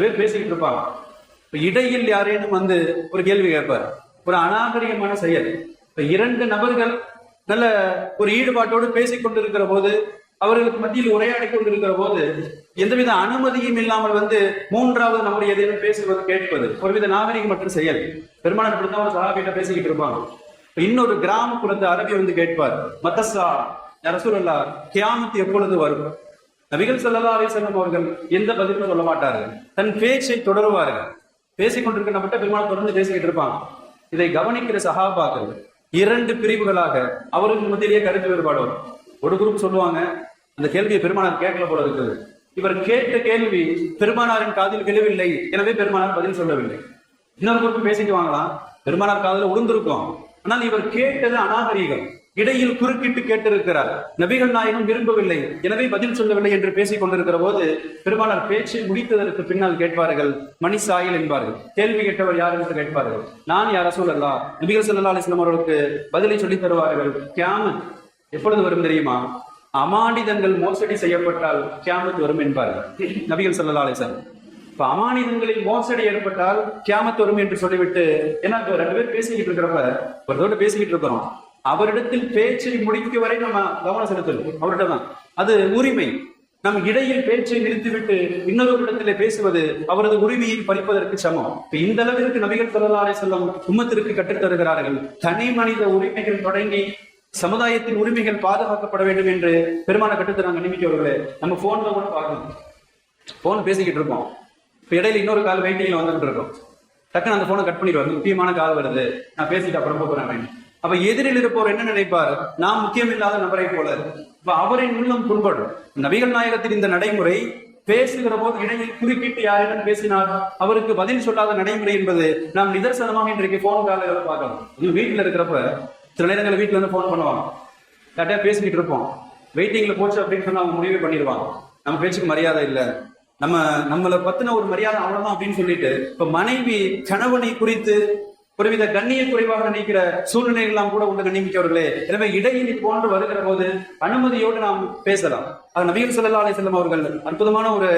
பேர் பேசிக்கிட்டு இருப்பாங்க. இப்ப இடையில் யாரேனும் வந்து ஒரு கேள்வி கேட்பார். ஒரு அநாகரிகமான செயல். இப்ப இரண்டு நபர்கள் நல்ல ஒரு ஈடுபாட்டோடு பேசிக் கொண்டிருக்கிற போது அவர்களுக்கு மத்தியில் உரையாடி கொண்டிருக்கிற போது எந்தவித அனுமதியும் இல்லாமல் வந்து மூன்றாவது நம்முடைய எதையும் பேசுவது கேட்பது. ஒருவித மற்றும் செயல். பெருமாள் இப்படித்தான் ஒரு சகாபிட்ட பேசிக்கிட்டு இருப்பாங்க. இப்ப இன்னொரு குழந்தை அரபி வந்து கேட்பார். மத்தசா ரசூலல்லா கியாமத்து எப்பொழுது வரும்? நபிகள் ஸல்லல்லாஹு அலிசல்லம் அவர்கள் எந்த பதிலும் சொல்ல மாட்டார்கள். தன் பேச்சை தொடருவார்கள். பேசிக் கொண்டிருக்கிற நம்மகிட்ட பெருமாள் தொடர்ந்து பேசிக்கிட்டு இருப்பாங்க. இதை கவனிக்கிற சகாபாக்கள் இரண்டு பிரிவுகளாக அவருக்கு மத்தியிலேயே கருத்து வேறுபாடு வரும். ஒரு குரூப் சொல்லுவாங்க அந்த கேள்வியை பெருமானார் கேட்கல போல இருக்குது. இவர் கேட்ட கேள்வி பெருமானாரின் காதில் விழவில்லை. எனவே பெருமானார் பதில் சொல்லவில்லை. இன்னொரு குரூப் பேசிக்குவாங்களாம் பெருமானார் காதில் உளுந்திருக்கும். ஆனால் இவர் கேட்டது அநாகரீகம். இடையில் குறுக்கிட்டு கேட்டிருக்கிறார். நபிகள் நாயகம் விரும்பவில்லை. எனவே பதில் சொல்லவில்லை என்று பேசிக் கொண்டிருக்கிற போது பெருமானார் பேச்சை முடித்ததற்கு பின்னால் கேட்பார்கள். மணி சாயில் என்பார்கள். கேள்வி கேட்டவர் யார் என்று கேட்பார்கள். நான் யார்? ரசூலல்லா நபிகள் ஸல்லல்லாஹு அலிஸ்லாம் அவர்களுக்கு பதிலை சொல்லித் தருவார்கள். கியாமத் எப்பொழுது வரும் தெரியுமா? அமானிதங்கள் மோசடி செய்யப்பட்டால் கேமத் வரும் என்பார்கள். நபிகள் ஸல்லல்லாஹு அலிஸ்லாம் இப்ப அமானிதங்களில் மோசடி ஏற்பட்டால் கியாமத்து வரும் என்று சொல்லிவிட்டு ஏன்னா இப்ப ரெண்டு பேர் பேசிக்கிட்டு இருக்கிறப்ப ஒருத்தோட பேசிக்கிட்டு இருக்கிறோம். அவரிடத்தில் பேச்சை முடிக்க வரை நம்ம கவனம் செலுத்தணும். அவர்கிட்ட தான் அது உரிமை. நம் இடையில் பேச்சை நிறுத்திவிட்டு இன்னொரு இடத்திலே பேசுவது அவரது உரிமையை பறிப்பதற்கு சமம். இப்ப இந்த அளவிற்கு நபிகள் தொழிலாளர் செல்லும் உம்மத்திற்கு கற்றுத் தருகிறார்கள். தனி மனித உரிமைகள் தொடங்கி சமுதாயத்தின் உரிமைகள் பாதுகாக்கப்பட வேண்டும் என்று பெருமான கட்டுத்தராங்க நியமிக்கவர்களே நம்ம போன்ல கூட பார்க்கணும் போன் பேசிக்கிட்டு இருக்கோம் இப்போ இடையில இன்னொரு கால் வெயிட்டிங்ல வந்துகிட்டு இருக்கோம். டக்குன்னு அந்த போனை கட் பண்ணிடுவாங்க. முக்கியமான கால் வருது. நான் பேசிட்டு அப்புறம் போகிறேன் அப்ப எதிரில் இருப்பவர் என்ன நினைப்பார்? நான் முக்கியம் இல்லாத நபரை போல. இப்ப அவரின் உள்ளம் புண்படும். நபிகள் நாயகத்தின் இந்த நடைமுறை பேசுகிற போது இடையில் குறுக்கிட்டு யாரிடம் பேசினார்? அவருக்கு பதில் சொல்லாத நடைமுறை என்பது நாம் நிதர்சனமாக இன்றைக்கு போன் காலையில பார்க்கலாம் இது வீட்டுல இருக்கிறப்ப சில நேரங்களில் வீட்டுல இருந்து போன் பண்ணுவாங்க. யார்ட்டையா பேசிக்கிட்டு இருப்போம். வெயிட்டிங்ல போச்சு அப்படின்னு சொன்னா அவங்க முடிவு பண்ணிடுவாங்க. நம்ம பேச்சுக்கு மரியாதை இல்ல. நம்ம நம்மளை பத்தின ஒரு மரியாதை அவ்வளவுதான் அப்படின்னு சொல்லிட்டு இப்ப மனைவி கணவனை குறித்து ஒருவித கண்ணிய குறைவாக நினைக்கிற சூழ்நிலை எல்லாம் கூட உண்டு கண்ணிமிக்கவர்களே எனவே இடையில் போன்று வருகிற போது அனுமதியோடு நாம் பேசலாம். அது நபிகள் ஸல்லல்லாஹு அலைஹி அவர்கள் அற்புதமான ஒரு